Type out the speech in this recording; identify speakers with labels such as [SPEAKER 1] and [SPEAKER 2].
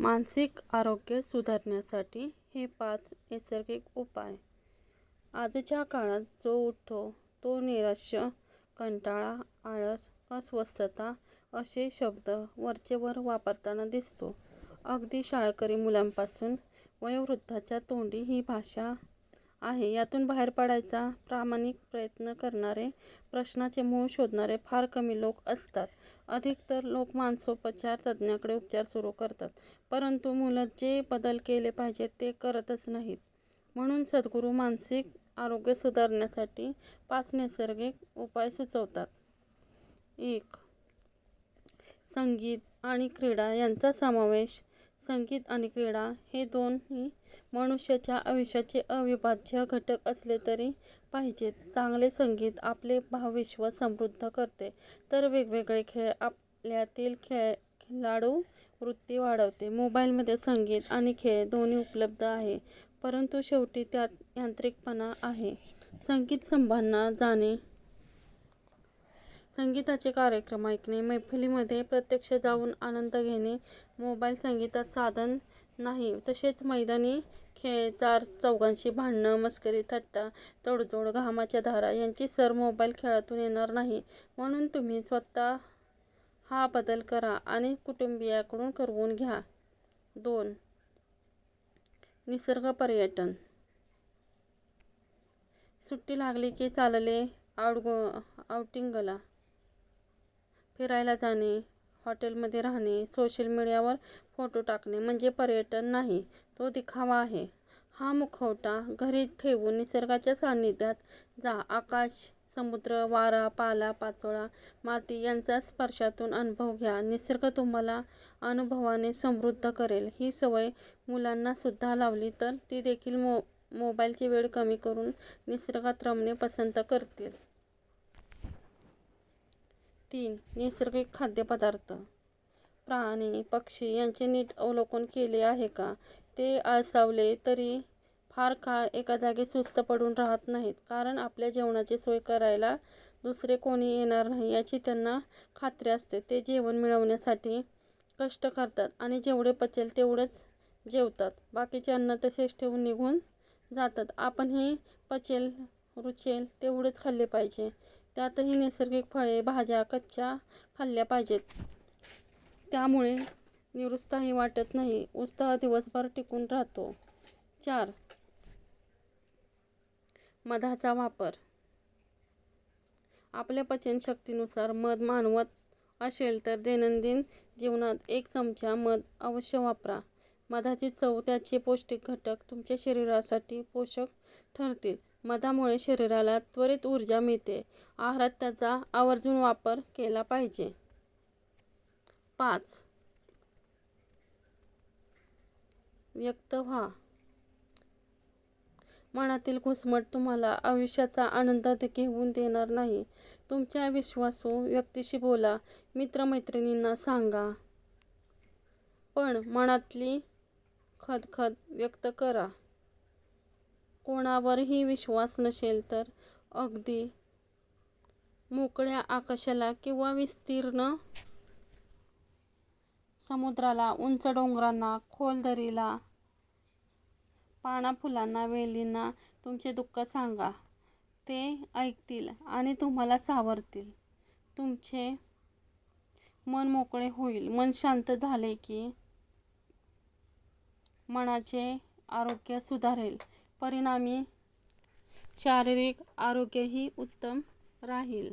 [SPEAKER 1] मानसिक आरोग्य सुधारण्यासाठी हे पाच नैसर्गिक उपाय. आजच्या काळात जो उठतो तो निराश्य कंटाळा, आळस, अस्वस्थता असे शब्द वरचेवर वापरताना दिसतो. अगदी शाळकरी मुलांपासून वयोवृद्धाच्या तोंडी ही भाषा आहे. यातून बाहेर पडायचा प्रामाणिक प्रयत्न करणारे, प्रश्नाचे मूळ शोधणारे फार कमी लोक असतात. अधिकतर लोक मानसोपचार तज्ज्ञाकडे उपचार सुरू करतात. परंतु मुलं जे बदल केले पाहिजेत ते करतच नाहीत. म्हणून सद्गुरू मानसिक आरोग्य सुधारण्यासाठी पाच नैसर्गिक उपाय सुचवतात. एक. संगीत आणि क्रीडा यांचा समावेश संगीत आणि क्रीडा हे दोन्ही मनुष्याच्या आयुष्याचे अविभाज्य घटक असले तरी पाहिजेत. चांगले संगीत आपले भावविश्व समृद्ध करते, तर वेगवेगळे खेळ आपल्यातील खेळ खिलाडू वृत्ती वाढवते. मोबाईलमध्ये संगीत आणि खेळ दोन्ही उपलब्ध आहे, परंतु शेवटी त्यात यांत्रिकपणा आहे. संगीत संभांना जाणे, संगीताचे कार्यक्रम ऐकणे, मैफिलीमध्ये प्रत्यक्ष जाऊन आनंद घेणे मोबाईल संगीतात साधन नाही. तसेच मैदानी खेळ, चार चौघांशी भांडणं, मस्करी, थट्टा, तडजोड, घामाच्या धारा यांची सर मोबाईल खेळातून येणार नाही. म्हणून तुम्ही स्वतः हा बदल करा आणि कुटुंबियाकडून करवून घ्या. दोन. निसर्ग पर्यटन. सुट्टी लागली की चालले आउटगो आउटिंगला. फिरायला जाणे, हॉटेलमध्ये राहणे, सोशल मीडियावर फोटो टाकणे म्हणजे पर्यटन नाही, तो दिखावा आहे. हा मुखवटा घरी ठेवून निसर्गाच्या सान्निध्यात जा. आकाश, समुद्र, वारा, पाला, पाचोळा, माती यांचा स्पर्शातून अनुभव घ्या. निसर्ग तुम्हाला अनुभवाने समृद्ध करेल. ही सवय मुलांनासुद्धा लावली तर ती देखील मो मोबाईलची वेळ कमी करून निसर्गात रमणे पसंत करतील. तीन. नैसर्गिक खाद्यपदार्थ. प्राणी, पक्षी यांचे नीट अवलोकन केले आहे का? ते आळसावले तरी फार काळ एका जागी सुस्त पडून राहत नाहीत. कारण आपल्या जेवणाची सोय करायला दुसरे कोणी येणार नाही याची त्यांना खात्री असते. ते जेवण मिळवण्यासाठी कष्ट करतात आणि जेवढे पचेल तेवढेच जेवतात. बाकीचे अन्न तसेच ठेवून निघून जातात. आपणही पचेल, रुचेल तेवढेच खाल्ले पाहिजे. त्यातही नैसर्गिक फळे, भाज्या कच्च्या खाल्ल्या पाहिजेत. त्यामुळे निरुत्साही वाटत नाही, उत्साह दिवसभर टिकून राहतो. चार. मधाचा वापर. आपल्या पचनशक्तीनुसार मध मानवत असेल तर दैनंदिन जीवनात एक चमचा मध अवश्य वापरा. मधाची चव, त्याचे पौष्टिक घटक तुमच्या शरीरासाठी पोषक ठरतील. मधामुळे शरीराला त्वरित ऊर्जा मिळते. आहारात त्याचा आवर्जून वापर केला पाहिजे. पाच. व्यक्त व्हा. मनातील घुसमट तुम्हाला आयुष्याचा आनंद घेऊन देणार नाही. तुमच्या विश्वासू व्यक्तीशी बोला, मित्रमैत्रिणींना सांगा. पण मनातली खदखद व्यक्त करा. कोणावरही विश्वास नसेल तर अगदी मोकळ्या आकाशाला किंवा विस्तीर्ण समुद्राला, उंच डोंगरांना, खोल दरीला, पाना-फुलांना, वेलींना तुमचे दुःख सांगा. ते ऐकतील आणि तुम्हाला सावरतील. तुमचे मन मोकळे होईल. मन शांत झाले की मनाचे आरोग्य सुधारेल. परिणामी शारीरिक आरोग्यही उत्तम राहील.